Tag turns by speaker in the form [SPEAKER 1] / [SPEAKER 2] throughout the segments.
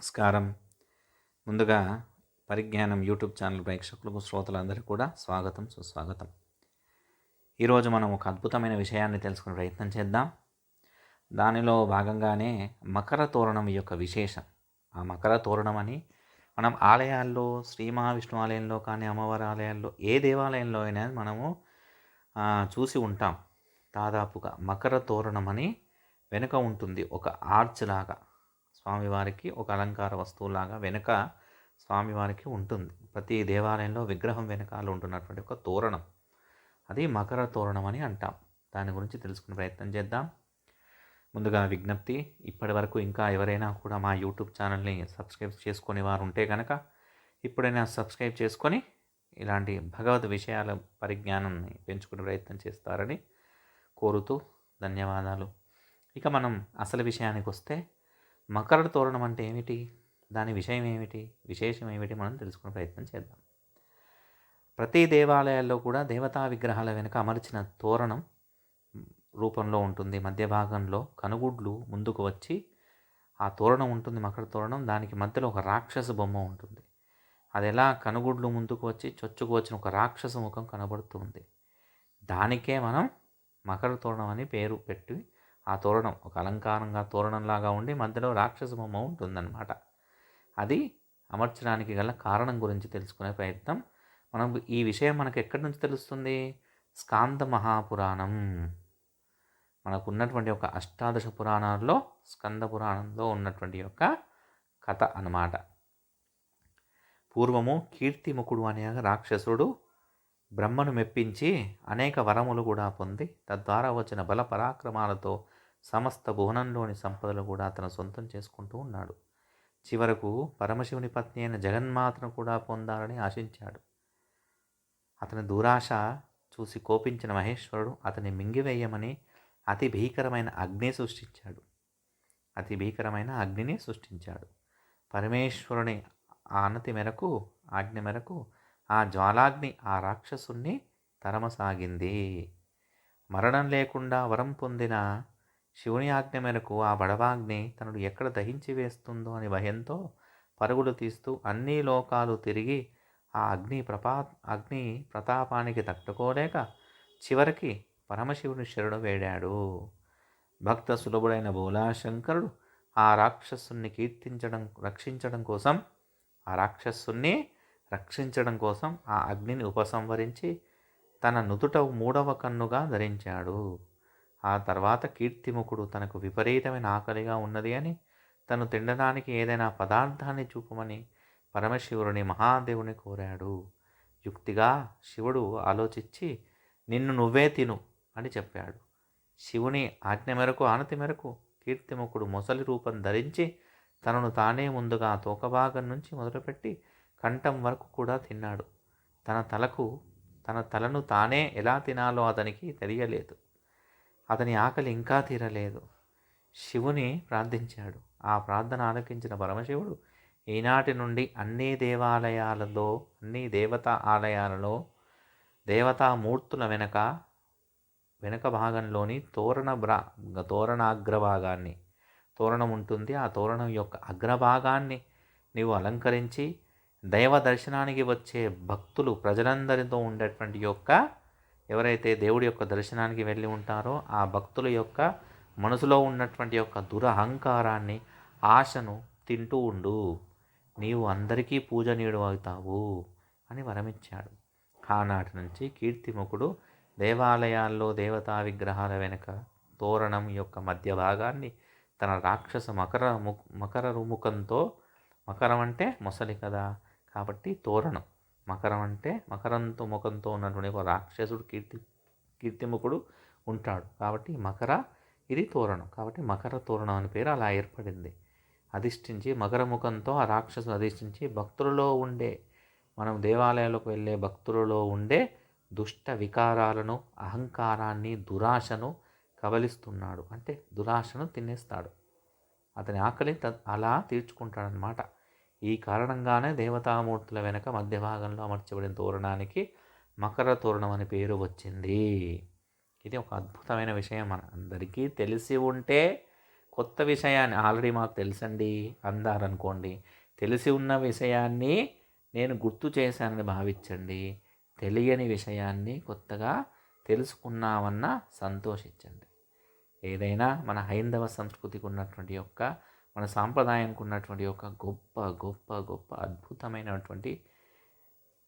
[SPEAKER 1] నమస్కారం. ముందుగా పరిజ్ఞానం యూట్యూబ్ ఛానల్ ప్రేక్షకులకు శ్రోతలందరికీ కూడా స్వాగతం సుస్వాగతం. ఈరోజు మనం ఒక అద్భుతమైన విషయాన్ని తెలుసుకునే ప్రయత్నం చేద్దాం. దానిలో భాగంగానే మకర తోరణం యొక్క విశేషం. ఆ మకర తోరణం అని మనం ఆలయాల్లో శ్రీ మహావిష్ణు ఆలయంలో కానీ అమ్మవారి ఆలయాల్లో ఏ దేవాలయంలో అయినా మనము చూసి ఉంటాం. దాదాపుగా మకర తోరణం అని వెనుక ఉంటుంది ఒక ఆర్చ్ లాగా. స్వామివారికి ఒక అలంకార వస్తువులాగా వెనుక స్వామివారికి ఉంటుంది. ప్రతి దేవాలయంలో విగ్రహం వెనకాల ఉంటున్నటువంటి ఒక తోరణం. అది మకర తోరణం అని అంటాం. దాని గురించి తెలుసుకునే ప్రయత్నం చేద్దాం. ముందుగా విజ్ఞప్తి ఇప్పటి వరకు ఇంకా ఎవరైనా కూడా మా యూట్యూబ్ ఛానల్ని సబ్స్క్రైబ్ చేసుకునే వారు ఉంటే కనుక ఇప్పుడైనా సబ్స్క్రైబ్ చేసుకొని ఇలాంటి భగవద్ విషయాల పరిజ్ఞానాన్ని పెంచుకునే ప్రయత్నం చేస్తారని కోరుతూ ధన్యవాదాలు. ఇక మనం అసలు విషయానికి వస్తే మకర తోరణం అంటే ఏమిటి? దాని విషయం ఏమిటి? విశేషం ఏమిటి? మనం తెలుసుకునే ప్రయత్నం చేద్దాం. ప్రతి దేవాలయాల్లో కూడా దేవతా విగ్రహాల వెనుక అమర్చిన తోరణం రూపంలో ఉంటుంది. మధ్య భాగంలో కనుగుడ్లు ముందుకు వచ్చి ఆ తోరణం ఉంటుంది మకర తోరణం. దానికి మధ్యలో ఒక రాక్షస బొమ్మ ఉంటుంది. అది ఎలా? కనుగుడ్లు ముందుకు వచ్చి చొచ్చుకు వచ్చిన ఒక రాక్షస ముఖం కనబడుతుంది దానికే మనం మకర తోరణం అని పేరు పెట్టి ఆ తోరణం ఒక అలంకారంగా తోరణంలాగా ఉండి మధ్యలో రాక్షస బొమ్మ ఉంటుందన్నమాట. అది అమర్చడానికి గల కారణం గురించి తెలుసుకునే ప్రయత్నం. మనం ఈ విషయం మనకు ఎక్కడి నుంచి తెలుస్తుంది? స్కాంద మహాపురాణం. మనకు ఉన్నటువంటి ఒక అష్టాదశ పురాణాల్లో స్కంద పురాణంలో ఉన్నటువంటి యొక్క కథ అన్నమాట. పూర్వము కీర్తిముఖుడు అనే రాక్షసుడు బ్రహ్మను మెప్పించి అనేక వరములు కూడా పొంది తద్వారా వచ్చిన బల పరాక్రమాలతో సమస్త భువనంలోని సంపదలు కూడా అతను సొంతం చేసుకుంటూ ఉన్నాడు. చివరకు పరమశివుని పత్ని అయిన జగన్మాతను కూడా పొందాలని ఆశించాడు. అతని దురాశ చూసి కోపించిన మహేశ్వరుడు అతని మింగివేయమని అతి భీకరమైన అగ్ని సృష్టించాడు. అతి భీకరమైన అగ్నిని సృష్టించాడు. పరమేశ్వరుని ఆనతి మేరకు ఆజ్ఞ మేరకు ఆ జ్వాలాగ్ని ఆ రాక్షసుణ్ణి తరమసాగింది. మరణం లేకుండా వరం పొందిన శివుని ఆజ్ఞ మేరకు ఆ బడవాగ్ని తనను ఎక్కడ దహించి వేస్తుందో అని భయంతో పరుగులు తీస్తూ అన్ని లోకాలు తిరిగి ఆ అగ్ని ప్రపా అగ్ని ప్రతాపానికి తట్టుకోలేక చివరికి పరమశివుని శరణు వేడాడు. భక్త సులభుడైన భోలాశంకరుడు ఆ రాక్షసుని కీర్తించడం రక్షించడం కోసం ఆ రాక్షసుని రక్షించడం కోసం ఆ అగ్నిని ఉపసంహరించి తన నుదుట మూడవ కన్నుగా ధరించాడు. ఆ తర్వాత కీర్తిముఖుడు తనకు విపరీతమైన ఆకలిగా ఉన్నది అని తను తినడానికి ఏదైనా పదార్థాన్ని చూపమని పరమశివుని మహాదేవుని కోరాడు. యుక్తిగా శివుడు ఆలోచించి నిన్ను నువ్వే తిను అని చెప్పాడు. శివుని ఆజ్ఞ మేరకు ఆనతి మేరకు కీర్తిముఖుడు మొసలి రూపం ధరించి తనను తానే ముందుగా తోకభాగం నుంచి మొదలుపెట్టి కంఠం వరకు కూడా తిన్నాడు. తన తలకు తన తలను తానే ఎలా తినాలో అతనికి తెలియలేదు. అతని ఆకలి ఇంకా తీరలేదు. శివుని ప్రార్థించాడు. ఆ ప్రార్థన ఆలకించిన పరమశివుడు ఈనాటి నుండి అన్ని దేవాలయాలలో అన్ని దేవతా ఆలయాలలో దేవతామూర్తుల వెనక వెనక భాగంలోని తోరణ బ్రా తోరణ అగ్రభాగాన్ని తోరణం ఉంటుంది. ఆ తోరణం యొక్క అగ్రభాగాన్ని నీవు అలంకరించి దైవ దర్శనానికి వచ్చే భక్తులు ప్రజలందరితో ఉండేటువంటి యొక్క ఎవరైతే దేవుడి యొక్క దర్శనానికి వెళ్ళి ఉంటారో ఆ భక్తుల యొక్క మనసులో ఉన్నటువంటి యొక్క దురహంకారాన్ని ఆశను తింటూ ఉండు. నీవు అందరికీ పూజనీయుడు అవుతావు అని వరమిచ్చాడు. ఆనాటి నుంచి కీర్తిముఖుడు దేవాలయాల్లో దేవతా విగ్రహాల వెనుక తోరణం యొక్క మధ్య భాగాన్ని తన రాక్షస మకర ము మకర రుముఖంతో మకరం అంటే మొసలి కదా కాబట్టి తోరణం. మకరం అంటే మకరంతో ముఖంతో ఉన్నటువంటి ఒక రాక్షసుడు కీర్తి కీర్తిముఖుడు ఉంటాడు. కాబట్టి మకర ఇది తోరణం. కాబట్టి మకర తోరణం అని పేరు అలా ఏర్పడింది. అధిష్ఠించి మకర ముఖంతో ఆ రాక్షసుడు అధిష్ఠించి భక్తులలో ఉండే మనం దేవాలయాలకు వెళ్ళే భక్తులలో ఉండే దుష్ట వికారాలను అహంకారాన్ని దురాశను కబలిస్తున్నాడు. అంటే దురాశను తినేస్తాడు. అతని ఆకలి అలా తీర్చుకుంటాడనమాట ఈ కారణంగానే దేవతామూర్తుల వెనక మధ్య భాగంలో అమర్చబడిన తోరణానికి మకర తోరణం అని పేరు వచ్చింది. ఇది ఒక అద్భుతమైన విషయం మన అందరికీ తెలిసి ఉంటే కొత్త విషయాన్ని ఆల్రెడీ మాకు తెలుసండి అందారనుకోండి. తెలిసి ఉన్న విషయాన్ని నేను గుర్తు చేశానని భావించండి. తెలియని విషయాన్ని కొత్తగా తెలుసుకున్నామన్న సంతోషించండి. ఏదైనా మన హైందవ సంస్కృతికి ఉన్నటువంటి యొక్క మన సాంప్రదాయానికి ఉన్నటువంటి ఒక గొప్ప గొప్ప గొప్ప అద్భుతమైనటువంటి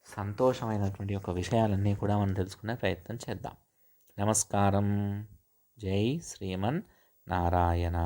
[SPEAKER 1] సంతోషమైనటువంటి ఒక విషయాలన్నీ కూడా మనం తెలుసుకునే ప్రయత్నం చేద్దాం. నమస్కారం. జై శ్రీమన్ నారాయణ